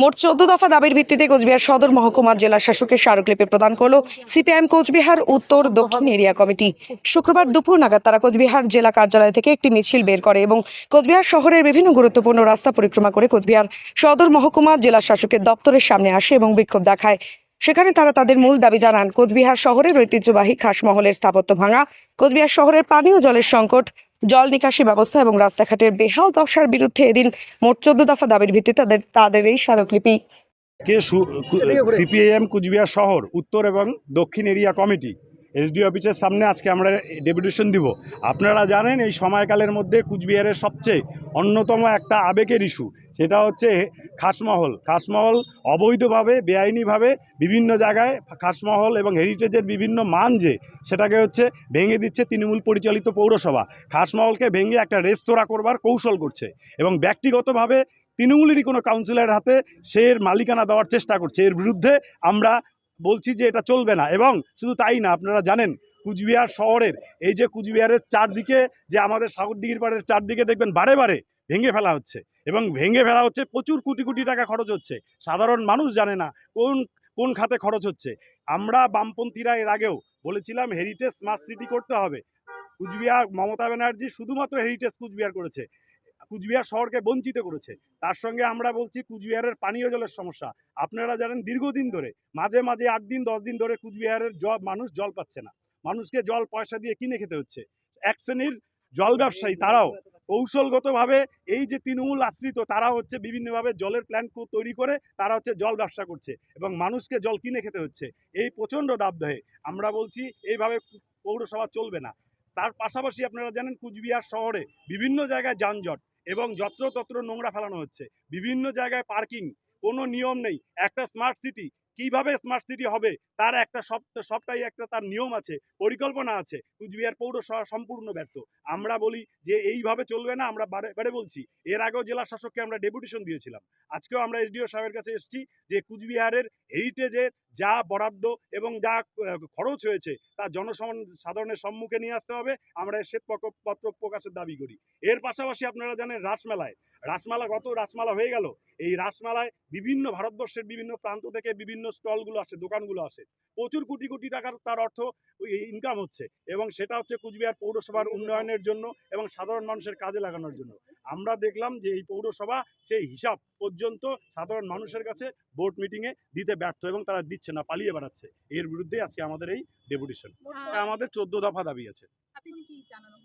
মোট চোদ্দ দফা দাবির ভিত্তিতে কোচবিহার সদর মহকুমার জেলা শাসকের স্মারকলিপি প্রদান করল সিপিআইএম কোচবিহার উত্তর দক্ষিণ এরিয়া কমিটি। শুক্রবার দুপুর নাগাদ তারা কোচবিহার জেলা কার্যালয় থেকে একটি মিছিল বের করে এবং কোচবিহার শহরের বিভিন্ন গুরুত্বপূর্ণ রাস্তা পরিক্রমা করে কোচবিহার সদর মহকুমা জেলা শাসকের দপ্তরের সামনে আসে এবং বিক্ষোভ দেখায়। সেখানে তারা তাদের মূল দাবি জানান কোচবিহার শহরের ঐতিহ্যবাহী খাসমহলের স্থাপত্য ভাঙা কোচবিহার শহরের পানীয় জলের সংকট জল নিকাশি ব্যবস্থা এবং রাস্তাঘাটের বেহাল দশার বিরুদ্ধে এদিন মোট চোদ্দ দফা দাবির ভিত্তিতে তাদের তাদের এই স্মারকলিপি। কে সিপিআইএম কুচবিহার শহর উত্তর এবং দক্ষিণ এরিয়া কমিটি এসডি অফিসের সামনে আজকে আমরা ডেপুটেশন দিব। আপনারা জানেন এই সময়কালের মধ্যে কুচবিহারের সবচেয়ে অন্যতম একটা আবেগের ইস্যু সেটা হচ্ছে খাসমহল। খাসমহল অবৈধভাবে, বেআইনিভাবে বিভিন্ন জায়গায় খাসমহল এবং হেরিটেজের বিভিন্ন মান যে, সেটাকে হচ্ছে ভেঙে দিচ্ছে তৃণমূল পরিচালিত পৌরসভা। খাসমহলকে ভেঙে একটা রেস্তোরাঁ করবার কৌশল করছে এবং ব্যক্তিগতভাবে তৃণমূলেরই কোনো কাউন্সিলরের হাতে সে এর মালিকানা দেওয়ার চেষ্টা করছে। এর বিরুদ্ধে আমরা বলছি যে এটা চলবে না এবং শুধু তাই না, আপনারা জানেন কুচবিহার শহরের এই যে কুচবিহারের চারদিকে, যে আমাদের সাগরদিঘির পাড়ের চারদিকে দেখবেন বারে বারে ভেঙে ফেলা হচ্ছে। এবং ভেঙে ফেলা হচ্ছে, প্রচুর কোটি কোটি টাকা খরচ হচ্ছে। সাধারণ মানুষ জানে না কোন কোন খাতে খরচ হচ্ছে। আমরা বামপন্থীরা এর আগেও বলেছিলাম হেরিটেজ স্মার্ট সিটি করতে হবে। কুচবিহার মমতা ব্যানার্জি শুধুমাত্র হেরিটেজ কুচবিহার করেছে। কুচবিহার শহরকে বঞ্চিত করেছে। তার সঙ্গে আমরা বলছি কুচবিহারের পানীয় জলের সমস্যা। আপনারা জানেন দীর্ঘদিন ধরে, মাঝে মাঝে আট দিন, দশ দিন ধরে কুচবিহারের জল মানুষ জল পাচ্ছে না। মানুষকে জল পয়সা দিয়ে কিনে খেতে হচ্ছে। এক শ্রেণির জল ব্যবসায়ী, তারাও কৌশলগতভাবে এই যে তৃণমূল আশ্রিত, তারা হচ্ছে বিভিন্নভাবে জলের প্ল্যান্ট তৈরি করে তারা হচ্ছে জল ব্যবসা করছে এবং মানুষকে জল কিনে খেতে হচ্ছে। এই প্রচণ্ড দাবদাহে আমরা বলছি এইভাবে পৌরসভা চলবে না। তার পাশাপাশি আপনারা জানেন কুচবিহার শহরে বিভিন্ন জায়গায় যানজট এবং যত্রতত্র নোংরা ফেলানো হচ্ছে। বিভিন্ন জায়গায় পার্কিং কোনো নিয়ম নেই। একটা স্মার্ট সিটি কীভাবে স্মার্ট সিটি হবে? তার একটা সব, সবটাই একটা তার নিয়ম আছে, পরিকল্পনা আছে। কুচবিহার পৌরসভা সম্পূর্ণ ব্যর্থ। আমরা বলি যে এইভাবে চলবে না, আমরা বারে বারে বলছি। এর আগেও জেলা শাসককে আমরা ডেপুটেশন দিয়েছিলাম। আজকেও আমরা এসডিও সাহেবের কাছে এসেছি যে কুচবিহারের হেরিটেজের যা বরাদ্দ এবং যা খরচ হয়েছে, তা জনসমান সাধারণের সম্মুখে নিয়ে আসতে হবে। আমরা শ্বেতপত্র প্রকাশের দাবি করি। এর পাশাপাশি আপনারা জানেন রাসমেলায় রাসমেলা গত রাসমেলা হয়ে গেল। এই রাসমেলায় বিভিন্ন ভারতবর্ষের বিভিন্ন প্রান্ত থেকে বিভিন্ন স্টলগুলো আসে দোকানগুলো আসে। প্রচুর কোটি কোটি টাকার তার অর্থ ইনকাম হচ্ছে এবং সেটা হচ্ছে কুচবিহার পৌরসভার উন্নয়নের জন্য এবং সাধারণ মানুষের কাজে লাগানোর জন্য। আমরা দেখলাম যে এই পৌরসভা সেই হিসাব পর্যন্ত সাধারণ মানুষের কাছে বোর্ড মিটিংয়ে দিতে ব্যর্থ এবং তারা দিচ্ছে না পালিয়ে বেড়াচ্ছে। এর বিরুদ্ধে আজকে আমাদের এই ডেপুটেশন আমাদের চোদ্দ দফা দাবি আছে আপনি কি জানানো হয়েছে?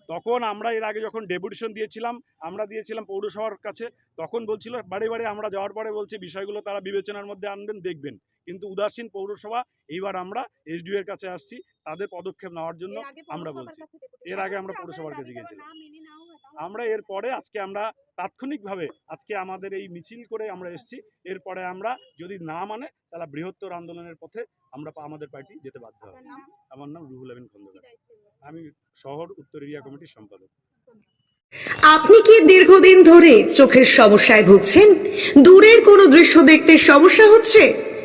তখন আমরা এর আগে যখন ডেপুটেশন দিয়েছিলাম আমরা দিয়েছিলাম পৌরসভার কাছে তখন বলছিল বাড়ি বাড়ি আমরা যাওয়ার পরে বলছি বিষয়গুলো তারা বিবেচনার মধ্যে আনবেন দেখবেন কিন্তু উদাসীন পৌরসভা এইবার আমরা এসডিও এর কাছে আসছি তাদের পদক্ষেপ নেওয়ার জন্য আমরা বলছি। এর আগে আমরা পৌরসভার কাছে গিয়েছিলাম। আমরা এরপরে আজকে আমরা তাৎক্ষণিকভাবে আজকে আমাদের এই মিছিল করে আমরা এসেছি। এরপরে আমরা যদি না মানে তাহলে বৃহত্তর আন্দোলনের পথে আমরা আমাদের পার্টি যেতে বাধ্য হবে। আমার নাম রুহুল আমিন কি খন্দকার আমি শহর উত্তর এরিয়া কমিটির সম্পাদক। আপনি কি দীর্ঘদিন ধরে চোখের সমস্যায় ভুগছেন? দূরের কোনো দৃশ্য দেখতে সমস্যা হচ্ছে?